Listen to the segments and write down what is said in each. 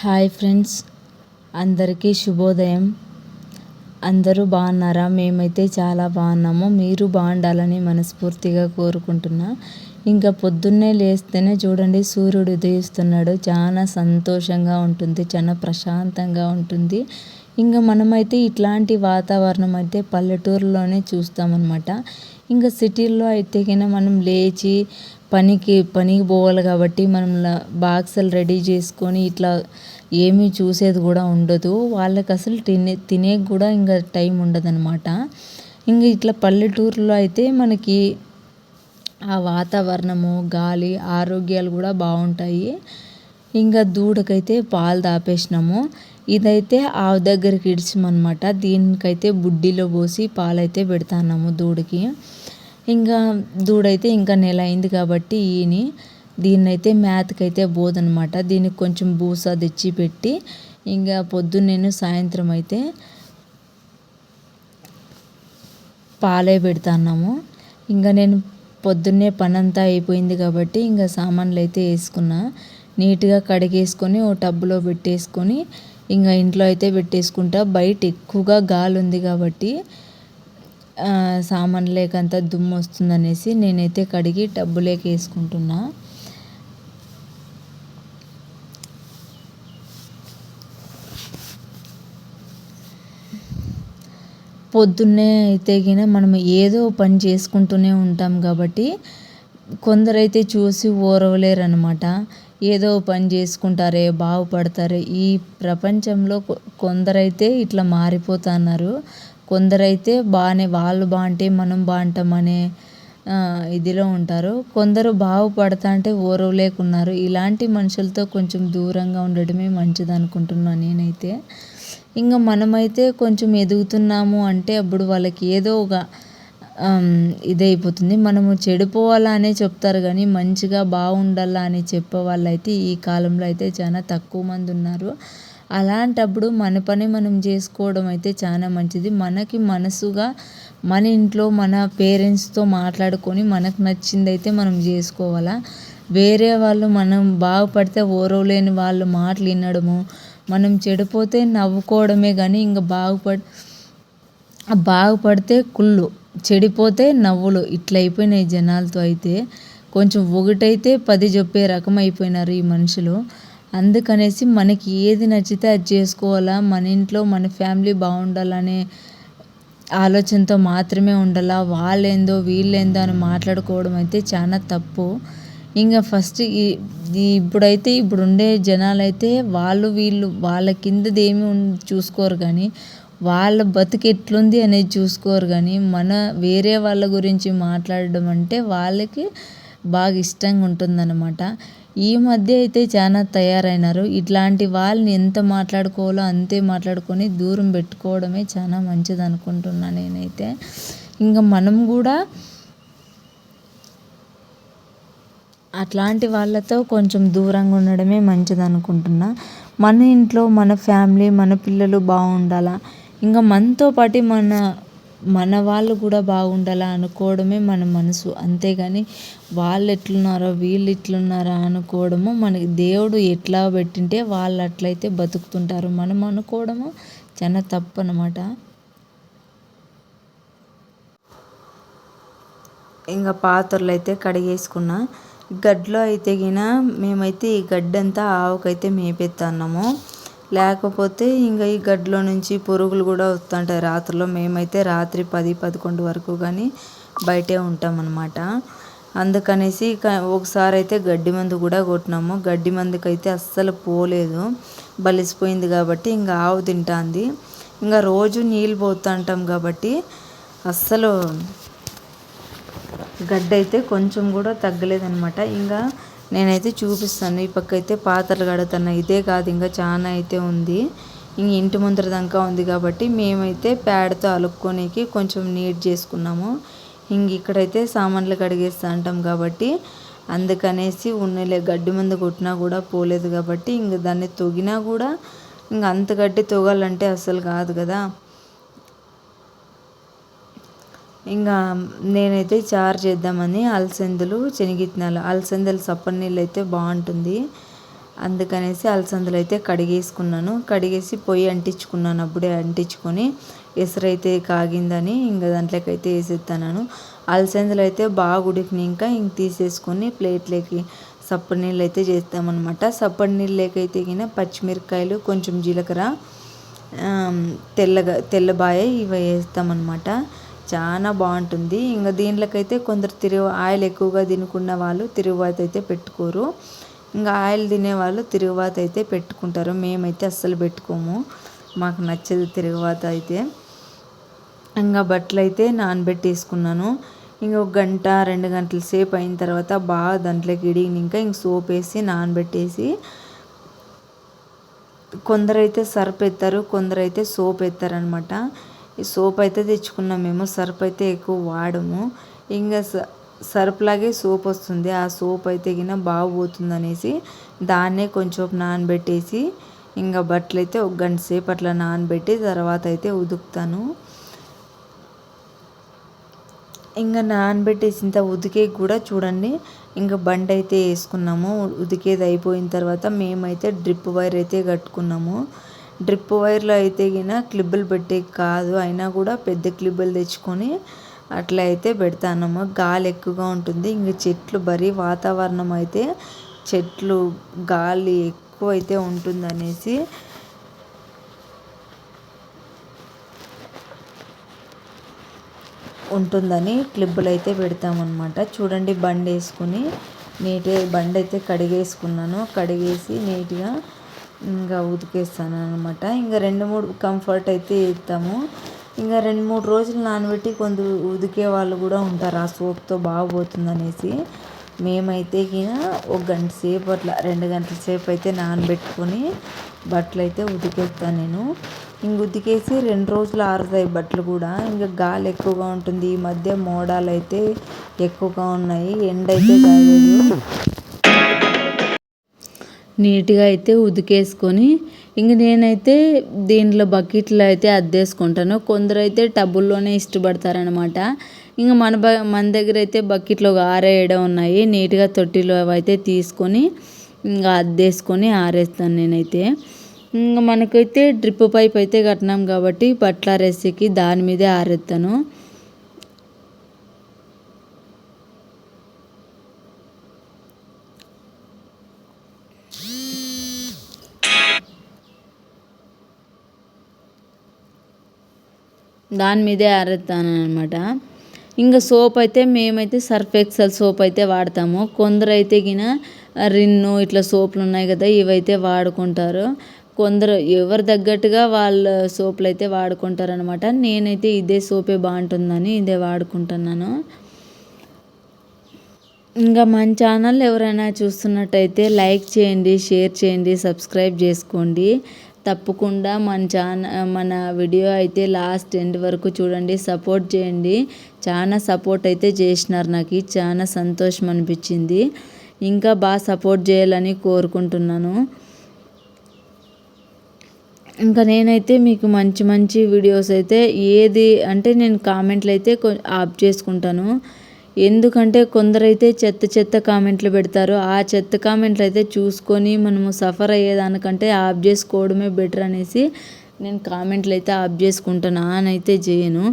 Hi friends అందరికీ శుభోదయం. అందరూ బాగున్నారా? మేమైతే చాలా బాగున్నాము. మీరు బాగుండాలని మనస్ఫూర్తిగా కోరుకుంటున్నా. ఇంకా పొద్దున్నే లేస్తేనే చూడండి సూర్యుడు ఉదయిస్తున్నాడు. చాలా సంతోషంగా ఉంటుంది చాలా ప్రశాంతంగా ఉంటుంది. ఇంకా మనమైతే ఇట్లాంటి వాతావరణం అయితే పల్లెటూరులోనే చూస్తామన్నమాట. ఇంకా సిటీల్లో అయితే కన్నా మనం లేచి పనికి పనికి పోవాలి కాబట్టి మనం బాక్సులు రెడీ చేసుకొని ఇట్లా ఏమీ చూసేది కూడా ఉండదు. వాళ్ళకి అసలు తినే తినే కూడా ఇంకా టైం ఉండదనమాట ఇంకా ఇట్లా పల్లెటూరులో అయితే మనకి ఆ వాతావరణము గాలి ఆరోగ్యాలు కూడా బాగుంటాయి. ఇంకా దూడకైతే పాలు తాపేసినాము. ఇదైతే ఆవు దగ్గరికి ఇడిచామన్నమాట. దీనికైతే బుడ్డిలో పోసి పాలైతే పెడతాన్నాము దూడకి. ఇంకా దూడైతే ఇంకా నెల అయింది కాబట్టి ఈని దీన్నైతే మేతకైతే పోదనమాట దీనికి కొంచెం బూస తెచ్చి పెట్టి ఇంకా పొద్దున్నేను సాయంత్రం అయితే పాలే పెడతాన్నాము. ఇంకా నేను పొద్దున్నే పనంతా అయిపోయింది కాబట్టి ఇంకా సామాన్లు అయితే వేసుకున్నా. నీట్గా కడిగేసుకొని ఓ టబ్బులో పెట్టేసుకొని ఇంకా ఇంట్లో అయితే పెట్టేసుకుంటా. బయట ఎక్కువగా గాలి ఉంది కాబట్టి సామాన్ లేకంత దుమ్ము వస్తుందనేసి నేనైతే కడిగి టబ్బులోకి వేసుకుంటున్నా. పొద్దున్నే అయితే గిన మనం ఏదో పని చేసుకుంటూనే ఉంటాం కాబట్టి కొందరైతే చూసి ఓరవలేరు అనమాట ఏదో పని చేసుకుంటారే బాగుపడతారే. ఈ ప్రపంచంలో కొందరైతే ఇట్లా మారిపోతున్నారు. కొందరైతే బాగానే వాళ్ళు బాగుంటే మనం బాగుంటామనే ఇదిలో ఉంటారు. కొందరు బాగుపడతా అంటే ఓరవలేకున్నారు ఇలాంటి మనుషులతో కొంచెం దూరంగా ఉండడమే మంచిది అనుకుంటున్నాను నేనైతే. ఇంకా మనమైతే కొంచెం ఎదుగుతున్నాము అంటే అప్పుడు వాళ్ళకి ఏదో ఒక ఇదైపోతుంది. మనము చెడిపోవాలా అనే చెప్తారు కానీ మంచిగా బాగుండాలా అని చెప్పే వాళ్ళైతే ఈ కాలంలో అయితే చాలా తక్కువ మంది ఉన్నారు. అలాంటప్పుడు మన పని మనం చేసుకోవడం అయితే చాలా మంచిది. మనకి మనసుగా మన ఇంట్లో మన పేరెంట్స్తో మాట్లాడుకొని మనకు నచ్చింది అయితే మనం చేసుకోవాలా? వేరే వాళ్ళు మనం బాగుపడితే ఓరవలేని వాళ్ళు మాటలు వినడము మనం చెడిపోతే నవ్వుకోవడమే కానీ ఇంకా బాగుపడి బాగుపడితే కుళ్ళు చెడిపోతే నవ్వులు ఇట్లా అయిపోయినాయి జనాలతో అయితే. కొంచెం ఒకటైతే పది చెప్పే రకం అయిపోయినారు ఈ మనుషులు. అందుకనేసి మనకి ఏది నచ్చితే అది చేసుకోవాలా మన ఇంట్లో మన ఫ్యామిలీ బాగుండాలనే ఆలోచనతో మాత్రమే ఉండాలా వాళ్ళేందో వీళ్ళేందో అని మాట్లాడుకోవడం అయితే చాలా తప్పు. ఇంకా ఫస్ట్ ఈ ఇప్పుడైతే ఇప్పుడు ఉండే జనాలు అయితే వాళ్ళు వీళ్ళు వాళ్ళ కిందది ఏమి చూసుకోరు కానీ వాళ్ళ బతుకు ఎట్లుంది అనేది చూసుకోరు కానీ మన వేరే వాళ్ళ గురించి మాట్లాడడం అంటే వాళ్ళకి బాగా ఇష్టంగా ఉంటుందన్నమాట ఈ మధ్య అయితే చాలా తయారైనారు. ఇట్లాంటి వాళ్ళని ఎంత మాట్లాడుకోవాలో అంతే మాట్లాడుకొని దూరం పెట్టుకోవడమే చాలా మంచిది అనుకుంటున్నా నేనైతే. ఇంకా మనం కూడా అట్లాంటి వాళ్ళతో కొంచెం దూరంగా ఉండడమే మంచిది అనుకుంటున్నా మన ఇంట్లో మన ఫ్యామిలీ మన పిల్లలు బాగుండాలా ఇంకా మనతో పాటు మన మన వాళ్ళు కూడా బాగుండాలా అనుకోవడమే మన మనసు. అంతేగాని వాళ్ళు ఎట్లున్నారో వీళ్ళు ఇట్లున్నారా అనుకోవడము మనకి దేవుడు ఎట్లా పెట్టింటే వాళ్ళు అట్లయితే బతుకుతుంటారు. మనం అనుకోవడము చాలా తప్పు అనమాట ఇంకా పాత్రలు అయితే కడిగేసుకున్నా. గడ్డలో అయితే గిన మేమైతే ఈ గడ్డంతా ఆవుకైతే మేపెత్తన్నాము. లేకపోతే ఇంకా ఈ గడ్డలో నుంచి పురుగులు కూడా వస్తుంటాయి. రాత్రిలో మేమైతే రాత్రి పది పదకొండు వరకు కానీ బయటే ఉంటామన్నమాట. అందుకనేసి ఒకసారి అయితే గడ్డి మందు కూడా కొట్టినాము. గడ్డి మందుకైతే అస్సలు పోలేదు. బలిసిపోయింది కాబట్టి ఇంకా ఆవు తింటుంది. ఇంకా రోజు నీళ్ళు పోతుంటాం కాబట్టి అస్సలు గడ్డ అయితే కొంచెం కూడా తగ్గలేదనమాట ఇంకా నేనైతే చూపిస్తాను. ఈ పక్క అయితే పాత్రలు కడుతున్నా. ఇదే కాదు ఇంకా చాలా అయితే ఉంది. ఇంక ఇంటి ముందర దాకా ఉంది కాబట్టి మేమైతే ప్యాడ్తో అలుక్కోనికి కొంచెం నీట్ చేసుకున్నాము. ఇంక ఇక్కడైతే సామాన్లు కడిగేస్తా అంటాం కాబట్టి అందుకనేసి ఉన్నలే గడ్డి మందు కొట్టినా కూడా పోలేదు కాబట్టి ఇంక దాన్ని తొగినా కూడా ఇంక అంత గడ్డి తొగాలంటే అసలు కాదు కదా. ఇంకా నేనైతే చారు చేద్దామని అలసందలు శనగిత్తనాలు. అలసందలు సప్పని నీళ్ళు అయితే బాగుంటుంది. అందుకనేసి అలసందలు అయితే కడిగేసుకున్నాను. కడిగేసి పొయ్యి అంటించుకున్నాను. అప్పుడే అంటించుకొని ఎసరైతే కాగిందని ఇంకా దాంట్లోకి అయితే వేసేస్తాను అలసందలు అయితే బాగా ఉడికినాక ఇంక తీసేసుకొని ప్లేట్లోకి సప్పటి నీళ్ళు అయితే చేస్తామన్నమాట. సప్పటి నీళ్ళకైతే గిన పచ్చిమిరపకాయలు కొంచెం జీలకర్ర తెల్లగా తెల్లబాయ ఇవి వేస్తామన్నమాట. చాలా బాగుంటుంది. ఇంకా దీంట్లోకైతే కొందరు తిరుగు ఆయిల్ ఎక్కువగా తినుకున్న వాళ్ళు తిరుగుబాత అయితే పెట్టుకోరు. ఇంకా ఆయిల్ తినేవాళ్ళు తిరుగుబాత అయితే పెట్టుకుంటారు. మేమైతే అస్సలు పెట్టుకోము. మాకు నచ్చదు తిరుగుబాత అయితే. ఇంకా బట్టలు అయితే నానబెట్టేసుకున్నాను. ఇంకా ఒక గంట రెండు గంటల సేపు అయిన తర్వాత బాగా దాంట్లోకి ఇడిగినాక ఇంక సోప్ వేసి నానబెట్టేసి కొందరైతే సర్ఫ్ ఎత్తారు కొందరైతే సోప్ ఎత్తారనమాట. ఈ సోప్ అయితే తెచ్చుకున్నాం మేము. సర్ఫ్ అయితే ఎక్కువ వాడము. ఇంకా సర్ఫ్ లాగే సోప్ వస్తుంది. ఆ సోప్ అయితే గిన బాగుపోతుంది అనేసి దాన్నే కొంచెం నానబెట్టేసి ఇంకా బట్టలు అయితే ఒక గంట సేపు అట్లా నానబెట్టి తర్వాత అయితే ఉదుకుతాను. ఇంకా నానబెట్టేసిన ఉదికే కూడా చూడండి. ఇంకా బండి అయితే వేసుకున్నాము. ఉదికేది అయిపోయిన తర్వాత మేమైతే డ్రిప్ వైర్ అయితే కట్టుకున్నాము. డ్రిప్ వైర్లో అయితే గిన క్లిబ్బులు పెట్టే కాదు అయినా కూడా పెద్ద క్లిబ్బులు తెచ్చుకొని అట్లా అయితే పెడతానమ్మా. గాలి ఎక్కువగా ఉంటుంది. ఇంక చెట్లు బరీ వాతావరణం అయితే చెట్లు గాలి ఎక్కువ అయితే ఉంటుందనేసి ఉంటుందని క్లిబ్బులు అయితే పెడతామన్నమాట. చూడండి బండి వేసుకుని నీట్గా బండి అయితే కడిగేసుకున్నాను. కడిగేసి నీట్గా ఇంకా ఉతికేస్తాను అనమాట ఇంకా రెండు మూడు కంఫర్ట్ అయితే వేస్తాము ఇంకా రెండు మూడు రోజులు నానబెట్టి కొంత ఉదికే వాళ్ళు కూడా ఉంటారు. ఆ సోప్తో బాగుపోతుంది అనేసి మేమైతే ఒక గంట సేపు అట్లా రెండు గంటల సేపు అయితే నానబెట్టుకొని బట్టలు అయితే ఉతికేస్తాను నేను. ఇంక ఉతికేసి రెండు రోజులు ఆరుతాయి బట్టలు కూడా. ఇంకా గాలి ఎక్కువగా ఉంటుంది. ఈ మధ్య మోడాలు అయితే ఎక్కువగా ఉన్నాయి. ఎండ అయితే నీట్గా అయితే ఉతికేసుకొని ఇంక నేనైతే దీంట్లో బకెట్లో అయితే అద్దేసుకుంటాను. కొందరు అయితే టబ్బుల్లోనే ఇష్టపడతారనమాట. ఇంక మన బ మన దగ్గర అయితే బకెట్లో ఆరేయడం ఉన్నాయి నీట్గా తొట్టిలో అయితే తీసుకొని ఇంకా అద్దేసుకొని ఆరేస్తాను నేనైతే. ఇంకా మనకైతే డ్రిప్ పైప్ అయితే కట్టినాం కాబట్టి బట్టల ఆరేసేకి దాని మీదే ఆరేస్తాను దాని మీదే ఆరేస్తాను అనమాట ఇంకా సోప్ అయితే మేమైతే సర్ఫ్ ఎక్సెల్ సోప్ అయితే వాడతాము. కొందరు అయితే గిన రిన్ను ఇట్లా సోపులు ఉన్నాయి కదా ఇవైతే వాడుకుంటారు. కొందరు ఎవరి తగ్గట్టుగా వాళ్ళ సోపులు అయితే వాడుకుంటారు అనమాట నేనైతే ఇదే సోపే బాగుంటుందని ఇదే వాడుకుంటున్నాను. ఇంకా మన ఛానల్ ఎవరైనా చూస్తున్నట్టయితే లైక్ చేయండి షేర్ చేయండి సబ్స్క్రైబ్ చేసుకోండి. తప్పకుండా మన ఛాన మన వీడియో అయితే లాస్ట్ ఎండ్ వరకు చూడండి. సపోర్ట్ చేయండి. చాలా సపోర్ట్ అయితే చేసినారు నాకు. చాలా సంతోషం అనిపించింది. ఇంకా బాగా సపోర్ట్ చేయాలని కోరుకుంటున్నాను. ఇంకా నేనైతే మీకు మంచి మంచి వీడియోస్ అయితే ఏది అంటే నేను కామెంట్లు అయితే ఆఫ్ చేసుకుంటాను. ఎందుకంటే కొందరైతే చెత్త చెత్త కామెంట్లు పెడతారు. ఆ చెత్త కామెంట్లు అయితే చూసుకొని మనము సఫర్ అయ్యేదానికంటే ఆఫ్ చేసుకోవడమే బెటర్ అనేసి నేను కామెంట్లు అయితే ఆఫ్ చేసుకుంటాను. ఆన్ అయితే చేయను.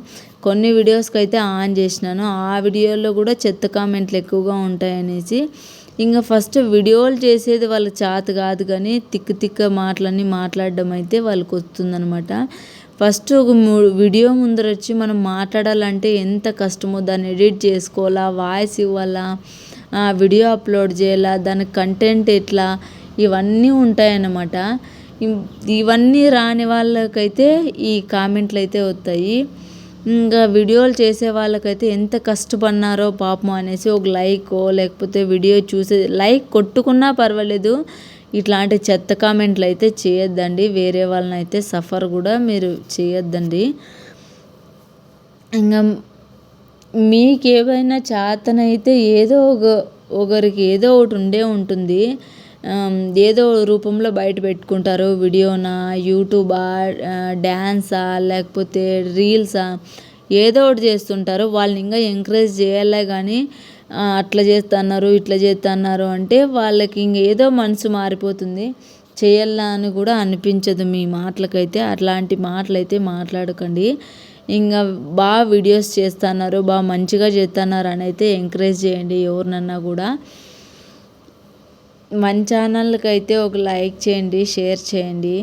కొన్ని వీడియోస్కి అయితే ఆన్ చేసినాను. ఆ వీడియోలో కూడా చెత్త కామెంట్లు ఎక్కువగా ఉంటాయనేసి ఇంకా ఫస్ట్ వీడియోలు చేసేది వాళ్ళ చేత కాదు కానీ తిక్క తిక్క మాటలన్నీ మాట్లాడడం అయితే వాళ్ళకి వస్తుందనమాట ఫస్ట్ ఒక వీడియో ముందర వచ్చి మనం మాట్లాడాలంటే ఎంత కష్టమో దాన్ని ఎడిట్ చేసుకోవాలా వాయిస్ ఇవ్వాలా వీడియో అప్లోడ్ చేయాలా దాని కంటెంట్ ఎట్లా ఇవన్నీ ఉంటాయన్నమాట. ఇవన్నీ రాని వాళ్ళకైతే ఈ కామెంట్లు అయితే వస్తాయి ఇంకా వీడియోలు చేసే వాళ్ళకైతే ఎంత కష్టపడినారో పాపం అనేసి ఒక లైకో లేకపోతే వీడియో చూసే లైక్ కొట్టుకున్నా పర్వాలేదు ఇట్లాంటి చెత్త కామెంట్లు అయితే చేయొద్దండి. వేరే వాళ్ళని అయితే సఫర్ కూడా మీరు చేయొద్దండి. ఇంకా మీకేమైనా చేతనైతే ఏదో ఒక ఒకరికి ఏదో ఒకటి ఉండే ఉంటుంది. ఏదో రూపంలో బయట పెట్టుకుంటారు. వీడియోనా యూట్యూబా డ్యాన్సా లేకపోతే రీల్సా ఏదో ఒకటి చేస్తుంటారు. వాళ్ళని ఇంకా ఎంకరేజ్ చేయాలే కానీ అట్లా చేస్తున్నారు ఇట్లా చేస్తున్నారు అంటే వాళ్ళకి ఇంక ఏదో మనసు మారిపోతుంది. చేయాలా అని కూడా అనిపించదు మీ మాటలకైతే. అట్లాంటి మాటలు అయితే మాట్లాడకండి. ఇంకా బాగా వీడియోస్ చేస్తున్నారు బాగా మంచిగా చేస్తున్నారు అని అయితే ఎంకరేజ్ చేయండి ఎవరినన్నా కూడా. మన ఛానల్కి అయితే ఒక లైక్ చేయండి షేర్ చేయండి.